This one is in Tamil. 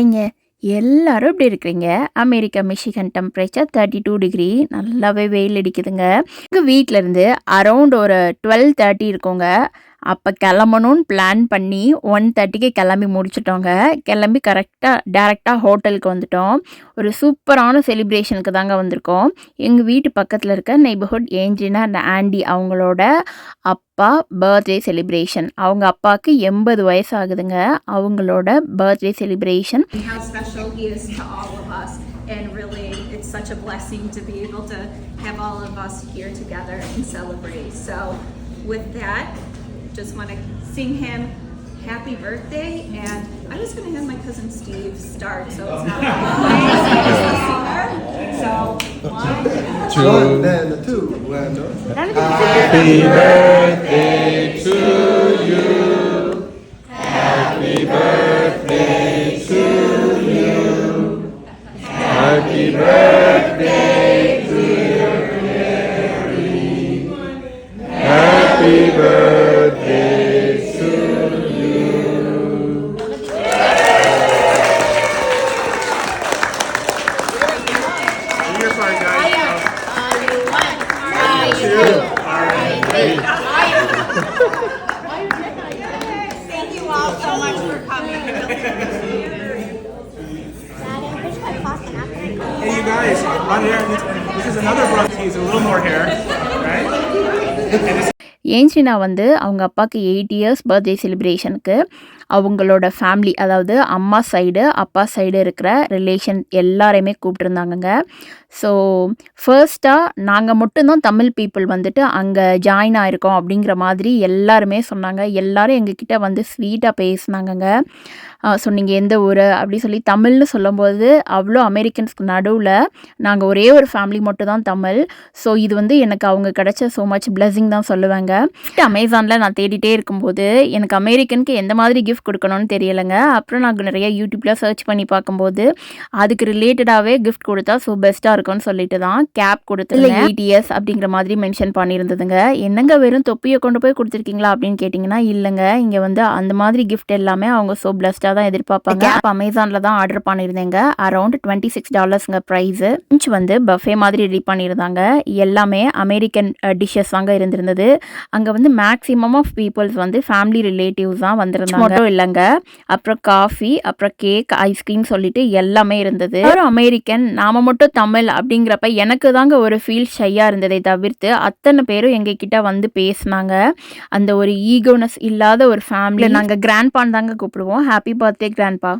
ஐங்க எல்லாரும் இப்படி இருக்கிறீங்க? America Michigan temperature thirty two degree நல்லாவே வெயில் அடிக்குதுங்க. எங்கள் வீட்டிலேருந்து அரௌண்ட் ஒரு டுவெல் தேர்ட்டி இருக்குங்க. அப்போ கிளம்பணும்னு பிளான் பண்ணி ஒன் தேர்ட்டிக்கு கிளம்பி முடிச்சிட்டோங்க. கிளம்பி கரெக்டாக டேரெக்டாக ஹோட்டலுக்கு வந்துட்டோம். ஒரு சூப்பரான செலிப்ரேஷனுக்கு தாங்க வந்திருக்கோம். எங்கள் வீட்டு பக்கத்தில் இருக்க நெய்பர்ஹுட் ஏஞ்சினா அந்த ஆண்டி அவங்களோட அப்பா பர்த்டே செலிப்ரேஷன் அவங்க அப்பாவுக்கு எண்பது வயசு ஆகுதுங்க அவங்களோட birthday celebration. And really, it's such a blessing to be able to have all of us here together and celebrate. So, with that, just want to sing him happy birthday. And I was going to have my cousin Steve start, so it's not So, one, One and two, one, two. Happy birthday to you. Happy birthday to you. Happy birthday, dear Mary. Happy birthday guys, right here. This is another brother. He's a little more hair, right? ஏஞ்சினா வந்து அவங்க அப்பாவுக்கு எயிட் இயர்ஸ் பர்த்டே செலிப்ரேஷனுக்கு அவங்களோட ஃபேமிலி அதாவது அம்மா சைடு அப்பா சைடு இருக்கிற ரிலேஷன் எல்லாரையுமே கூப்பிட்ருந்தாங்கங்க ஸோ ஃபர்ஸ்ட்டாக நாங்கள் மட்டும்தான் தமிழ் பீப்புள் வந்துட்டு அங்கே ஜாயின் ஆயிருக்கோம் அப்படிங்கிற மாதிரி எல்லாருமே சொன்னாங்க. எல்லாரும் எங்ககிட்ட வந்து ஸ்வீட்டாக பேசினாங்கங்க. ஸோ நீங்கள் எந்த ஊர் அப்படி சொல்லி தமிழ்னு சொல்லும்போது அவ்வளோ அமெரிக்கன்ஸ்க்கு நடுவில் நாங்கள் ஒரே ஒரு ஃபேமிலி மட்டும் தான் தமிழ். ஸோ இது வந்து எனக்கு அவங்க கிடைச்ச ஸோ மச் பிளெஸிங் தான் சொல்லுவாங்க. அமேசானில் நான் தேடிட்டே இருக்கும்போது எனக்கு அமெரிக்கனுக்கு எந்த மாதிரி கிஃப்ட் கொடுக்கணும்னு தெரியலைங்க. அப்புறம் நாங்கள் நிறைய யூடியூப்பில் சர்ச் பண்ணி பார்க்கும்போது அதுக்கு ரிலேட்டடாகவே கிஃப்ட் கொடுத்தா ஸோ பெஸ்ட்டாக இருக்கும்னு சொல்லிட்டு தான் கேப் கொடுத்து எயிட் இயர்ஸ் அப்படிங்கிற மாதிரி மென்ஷன் பண்ணியிருந்ததுங்க. என்னங்க வெறும் தொப்பியை கொண்டு போய் கொடுத்துருக்கீங்களா அப்படின்னு கேட்டிங்கன்னா இல்லைங்க. இங்கே வந்து அந்த மாதிரி கிஃப்ட் எல்லாமே அவங்க ஸோ பிளஸ்டாக தான் எதிர்பார்ப்பாங்க. கேப் அமேசானில் தான் ஆர்டர் பண்ணியிருந்தேங்க. அரௌண்ட் டுவெண்ட்டி சிக்ஸ் டாலர்ஸுங்க ப்ரைஸு இன்ச் வந்து பஃபே மாதிரி ரெடி பண்ணியிருந்தாங்க. எல்லாமே அமெரிக்கன் டிஷ்ஷஸ் தாங்க இருந்திருந்தது. அங்கே வந்து மேக்ஸிமம் ஆஃப் பீப்புள்ஸ் வந்து ஃபேமிலி ரிலேட்டிவ்ஸ் தான் வந்திருந்தாங்க இல்லைங்க. அப்புறம் காஃபி அப்புறம் கேக் ஐஸ்கிரீம் சொல்லிட்டு எல்லாமே இருந்தது. ஒரு அமெரிக்கன் நாம மட்டும் தமிழ் அப்படிங்கிறப்ப எனக்கு தாங்க ஒரு ஃபீல் ஷையாக இருந்ததை தவிர்த்து அத்தனை பேரும் எங்ககிட்ட வந்து பேசினாங்க. அந்த ஒரு ஈகோனஸ் இல்லாத ஒரு ஃபேமிலி நாங்கள் கிராண்ட் பான் தாங்க கூப்பிடுவோம். Happy birthday grandpa